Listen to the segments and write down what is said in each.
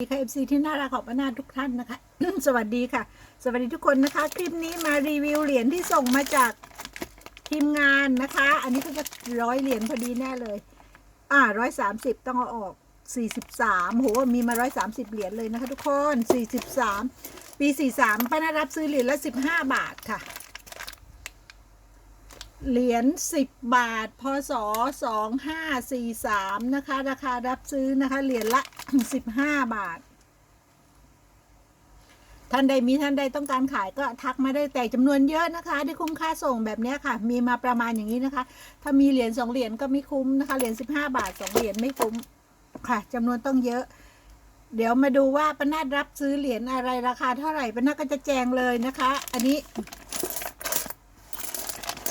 ดีค่ะ FC ที่น่ารักของป้านาทุกท่านนะคะ สวัสดีค่ะ สวัสดีทุกคนนะคะ คลิปนี้มารีวิวเหรียญที่ส่งมาจากทีมงานนะคะ อันนี้ก็จะร้อยเหรียญพอดีแน่เลย อ่าร้อยสามสิบต้องเอาออกสี่สิบสามโหมีมาร้อยสามสิบเหรียญเลยนะคะ ทุกคนสี่สิบสามปีสี่สามป้านารับซื้อเหรียญละสิบห้าบาทค่ะ เหรียญสิบบาท พศสองห้าสี่สามนะคะ ราคารับซื้อนะคะ เหรียญละสิบห้าบาท ท่านใดมีท่านใดต้องการขายก็ทักมาได้แต่จำนวนเยอะนะคะได้คุ้มค่าส่งแบบนี้ค่ะ มีมาประมาณอย่างนี้นะคะ ถ้ามีเหรียญสองเหรียญก็ไม่คุ้มนะคะ เหรียญสิบห้าบาทสองเหรียญไม่คุ้มค่ะจำนวนต้องเยอะ เดี๋ยวมาดูว่าป้านาดรับซื้อเหรียญอะไรราคาเท่าไหร่ป้านาก็จะแจงเลยนะคะ อันนี้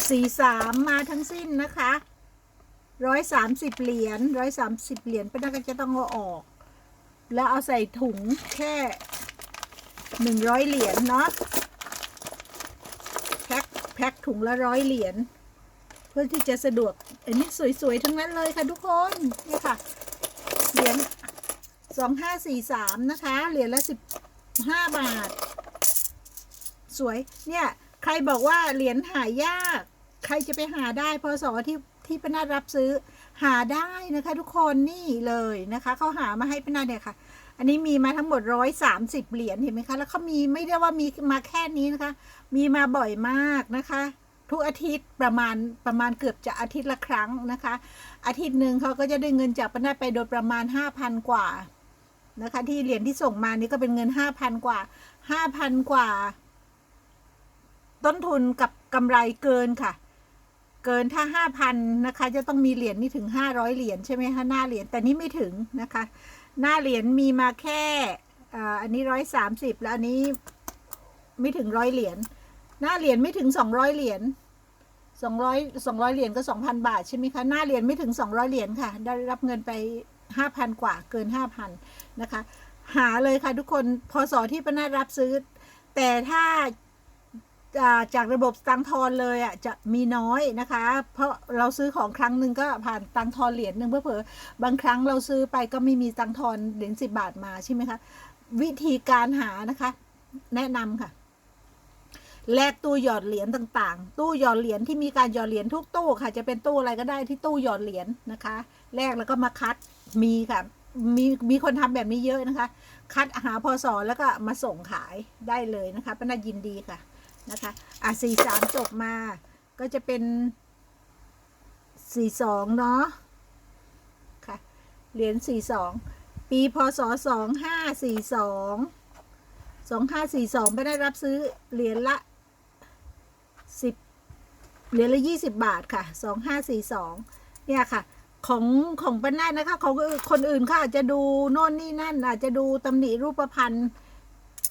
สี่สามมาทั้งสิ้นนะคะร้อยสามสิบเหรียญร้อยสามสิบเหรียญป้านาก็จะต้องเอาออก แล้วเอาใส่ถุงแค่หนึ่งร้อยเหรียญเนาะแพ็คแพ็คถุงละร้อยเหรียญเพื่อที่จะสะดวกอันนี้สวยๆทั้งนั้นเลยค่ะทุกคนนี่ค่ะเหรียญสองห้าสี่สามนะคะเหรียญละสิบห้าบาท สวยเนี่ยใครบอกว่าเหรียญหายาก ใครจะไปหาได้พศที่ที่ปนาดรับซื้อหาได้นะคะ ทุกคนนี่เลยนะคะเขาหามาให้ปนาเนี่ยค่ะ อันนี้มีมาทั้งหมดร้อยสามสิบเหรียญเห็นไหมคะ แล้วเขามีไม่ได้ว่ามีมาแค่นี้นะคะ มีมาบ่อยมากนะคะ ทุกอาทิตย์ประมาณประมาณเกือบจะอาทิตย์ละครั้งนะคะ อาทิตย์หนึ่งเขาก็จะได้เงินจากปนาไปโดยประมาณห้าพันกว่านะคะ ที่เหรียญที่ส่งมานี่ก็เป็นเงินห้าพันกว่าห้าพันกว่า ต้นทุนกับกำไรเกินค่ะ เกินถ้าห้าพันนะคะ จะต้องมีเหรียญนี่ถึงห้าร้อยเหรียญใช่ไหมคะหน้าเหรียญแต่นี่ไม่ถึงนะคะ หน้าเหรียญมีมาแค่อันนี้ร้อยสามสิบแล้วอันนี้ไม่ถึงร้อยเหรียญหน้าเหรียญไม่ถึงสองร้อยเหรียญสองร้อยสองร้อยเหรียญก็สองพันบาทใช่ไหมคะหน้าเหรียญไม่ถึงสองร้อยเหรียญค่ะ ได้รับเงินไปห้าพันกว่าเกินห้าพันนะคะ หาเลยค่ะทุกคนพศที่ป้านารับซื้อ แต่ถ้า จากระบบตังทอนเลยอะจะมีน้อยนะคะ เพราะเราซื้อของครั้งหนึ่งก็ผ่านตังทอนเหรียญหนึ่งเพื่อเผอบางครั้งเราซื้อไปก็ไม่มีตังทอนเหรียญสิบาทมาใช่ไหมคะ วิธีการหานะคะ แนะนำค่ะแลกตู้หยอดเหรียญต่างๆ ตู้หยอดเหรียญที่มีการหยอดเหรียญทุกตู้ค่ะ จะเป็นตู้อะไรก็ได้ที่ตู้หยอดเหรียญนะคะแลกแล้วก็มาคัดมีค่ะมีมีคนทำแบบนี้เยอะนะคะ คัดหาพอสอแล้วก็มาส่งขายได้เลยนะคะป้านายินดีค่ะ นะคะ อะสี่สามจบมา ก็จะเป็นสี่สองเนาะ ค่ะ เหรียญสี่สอง ปีพศสองห้าสี่สองสองห้าสี่สองไม่ได้รับซื้อเหรียญละสิบเหรียญละยี่สิบบาทค่ะสองห้าสี่สองเนี่ยค่ะของของป้านานะคะ ของคนอื่นเขาอาจจะดูโน่นนี่นั่น อาจจะดูตำหนิรูปพันธ์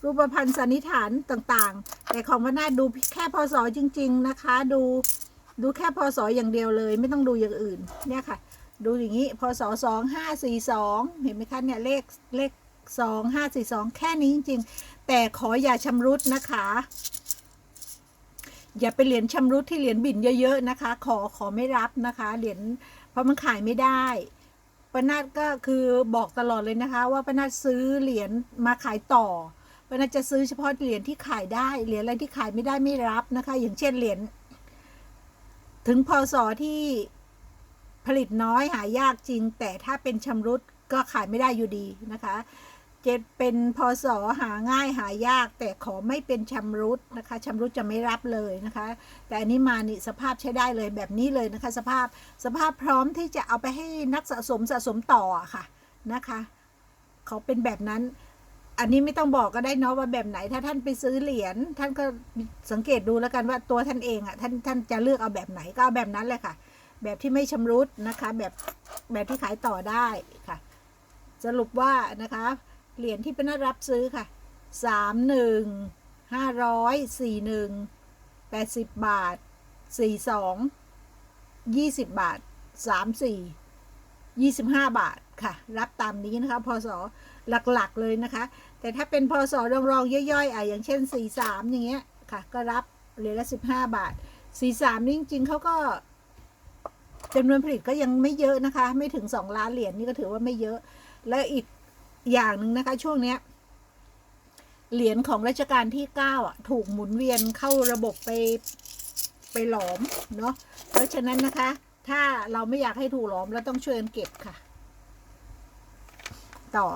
รูปพันธ์สันนิษฐานต่างๆ แต่ของพนาดูแค่พศจริง ๆนะคะ ดูดูแค่พศอย่างเดียวเลย ไม่ต้องดูอย่างอื่นเนี่ยค่ะ ดูอย่างนี้พศสองห้าสี่สองเห็นไหมคะเนี่ยเลขเลขสองห้าสี่สองแค่นี้จริง ๆ แต่ขออย่าชำรุดนะคะ อย่าไปเหรียญชำรุดที่เหรียญบินเยอะๆนะคะ ขอขอไม่รับนะคะเหรียญเพราะมันขายไม่ได้ปนาดก็คือบอกตลอดเลยนะคะ ว่าปนาดซื้อเหรียญมาขายต่อ เพราะนั้นจะซื้อเฉพาะเหรียญที่ขายได้ เหรียญอะไรที่ขายไม่ได้ไม่รับนะคะ อย่างเช่นเหรียญถึงพศที่ผลิตน้อยหายากจริง แต่ถ้าเป็นชำรุดก็ขายไม่ได้อยู่ดีนะคะเจ็ดเป็นพศหาง่ายหายาก แต่ขอไม่เป็นชำรุดนะคะชำรุดจะไม่รับเลยนะคะ แต่อันนี้มานี่สภาพใช้ได้เลยแบบนี้เลยนะคะ สภาพสภาพพร้อมที่จะเอาไปให้นักสะสมสะสมต่อค่ะนะคะ เขาเป็นแบบนั้น อันนี้ไม่ต้องบอกก็ได้เนาะว่าแบบไหน ถ้าท่านไปซื้อเหรียญท่านก็สังเกตดูแล้วกันว่าตัวท่านเองอะท่านท่านจะเลือกเอาแบบไหนก็เอาแบบนั้นเลยค่ะ แบบที่ไม่ชำรุดนะคะ แบบแบบที่ขายต่อได้ค่ะ สรุปว่านะคะเหรียญที่เป็นรับซื้อค่ะสามหนึ่งห้าร้อยสี่หนึ่งแปดสิบบาทสี่สองยี่สิบบาทสามสี่ยี่สิบห้าบาทค่ะ รับตามนี้นะคะพศ หลักๆเลยนะคะ แต่ถ้าเป็นพศรองๆย่อยๆอะอย่างเช่นสี่สามอย่างเงี้ยค่ะ ก็รับเหรียญละสิบห้าบาทสี่สามนี่จริงๆเขาก็จำนวนผลิตก็ยังไม่เยอะนะคะ ไม่ถึงสองล้านเหรียญนี่ก็ถือว่าไม่เยอะ และอีกอย่างหนึ่งนะคะ ช่วงเนี้ยเหรียญของรัชกาลที่เก้าอะถูกหมุนเวียนเข้าระบบไปไปหลอมเนาะเพราะฉะนั้นนะคะ ถ้าเราไม่อยากให้ถูกหลอมเราต้องช่วยกันเก็บค่ะ ต่อ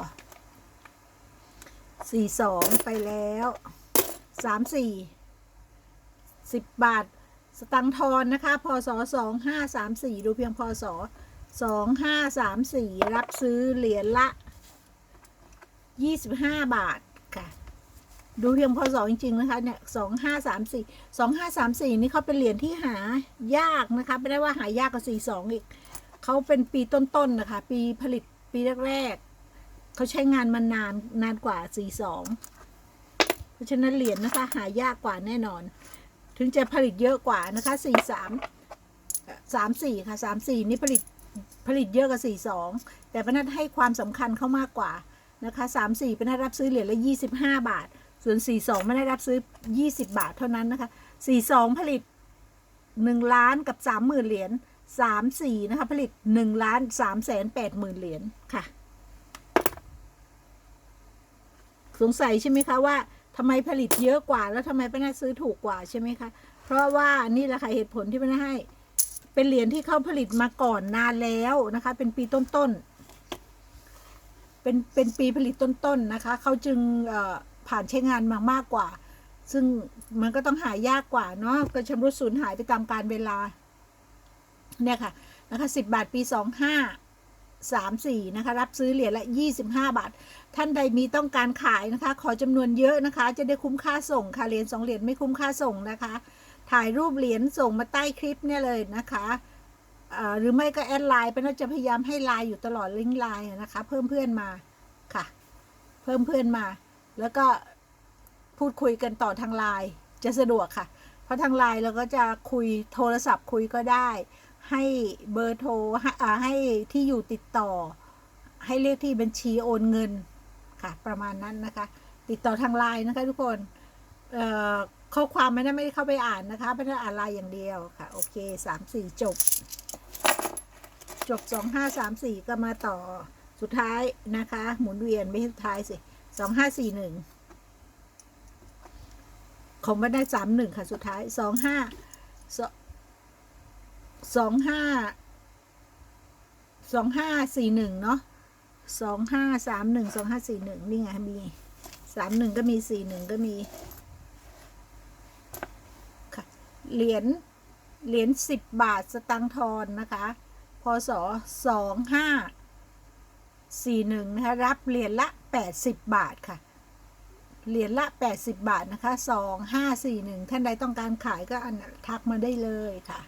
สี่สองไปแล้วสามสี่สิบบาท สตังทอนนะคะพศสองห้าสามสี่ดูเพียงพศสองห้าสามสี่รับซื้อเหรียญละยี่สิบห้าบาทค่ะ ดูเพียงพศจริง ๆ นะคะ เนี่ยสองห้าสามสี่สองห้าสามสี่นี่เขาเป็นเหรียญที่หายากนะคะ ไม่ได้ว่าหายากกว่าสี่สองอีก เขาเป็นปีต้น ๆ นะคะ ปีผลิตปีแรก ๆ เขาใช้งานมานานนานกว่าสี่สองเพราะฉะนั้นเหรียญนะคะ หายากกว่าแน่นอน ถึงจะผลิตเยอะกว่านะคะสี่สามสามสี่ค่ะสามสี่นี่ผลิตผลิตเยอะกว่าสี่สองแต่พนัทให้ความสำคัญเขามากกว่านะคะสามสี่พนัทรับซื้อเหรียญละยี่สิบห้าบาท ส่วนสี่สองไม่ได้รับซื้อยี่สิบาทเท่านั้นนะคะสี่สองผลิตหนึ่งล้านกับสามหมื่นเหรียญสามสี่นะคะผลิตหนึ่งล้านสามแสนแปดหมื่นเหรียญค่ะ สงสัยใช่ไหมคะว่าทำไมผลิตเยอะกว่า แล้วทำไมป้านาซื้อถูกกว่าใช่ไหมคะ เพราะว่านี่แหละค่ะเหตุผลที่ป้านาให้ เป็นเหรียญที่เขาผลิตมาก่อนนานแล้วนะคะ เป็นปีต้นๆเป็นเป็นปีผลิตต้นๆนะคะเขาจึงผ่านใช้งานมามากกว่า ซึ่งมันก็ต้องหายากกว่าเนาะก็ชำรุดสูญหายไปตามกาลเวลาเนี่ยค่ะนะคะสิบบาทปีสองห้า สามสี่นะคะรับซื้อเหรียญละยี่สิบห้าบาท ท่านใดมีต้องการขายนะคะ ขอจำนวนเยอะนะคะ จะได้คุ้มค่าส่งค่ะเหรียญสองเหรียญไม่คุ้มค่าส่งนะคะ ถ่ายรูปเหรียญส่งมาใต้คลิปเนี่ยเลยนะคะหรือไม่ก็แอดไลน์เป็นว่าจะพยายามให้ไลน์อยู่ตลอดลิงก์ไลน์นะคะ เพิ่มเพื่อนมาค่ะ เพิ่มเพื่อนมา แล้วก็พูดคุยกันต่อทางไลน์จะสะดวกค่ะ เพราะทางไลน์เราก็จะคุยโทรศัพท์คุยก็ได้ ให้เบอร์โทรให้อ่าให้ที่อยู่ติดต่อ ให้เลขที่บัญชีโอนเงินค่ะประมาณนั้นนะคะ ติดต่อทางไลน์นะคะทุกคนเอ่อข้อความไม่ได้ไม่ได้เข้าไปอ่านนะคะไม่ได้อ่านไลน์อย่างเดียวค่ะ โอเคสามสี่จบ จบสองห้าสามสี่ก็มาต่อสุดท้ายนะคะ หมุนเวียนไม่สุดท้ายสิสองห้าสี่หนึ่งของมันได้สามหนึ่งค่ะ สุดท้ายสองห้า สองห้าสองห้าสี่หนึ่งเนาะสองห้าสามหนึ่งสองห้าสี่หนึ่งนี่ไงมีสามหนึ่งก็มีสี่หนึ่งก็มีค่ะเหรียญเหรียญสิบบาทสตังค์ทอนนะคะพศสองห้าสี่หนึ่งนะคะรับเหรียญละแปดสิบบาทค่ะเหรียญละแปดสิบบาทนะคะสองห้าสี่หนึ่งท่านใดต้องการขายก็อันทักมาได้เลยค่ะ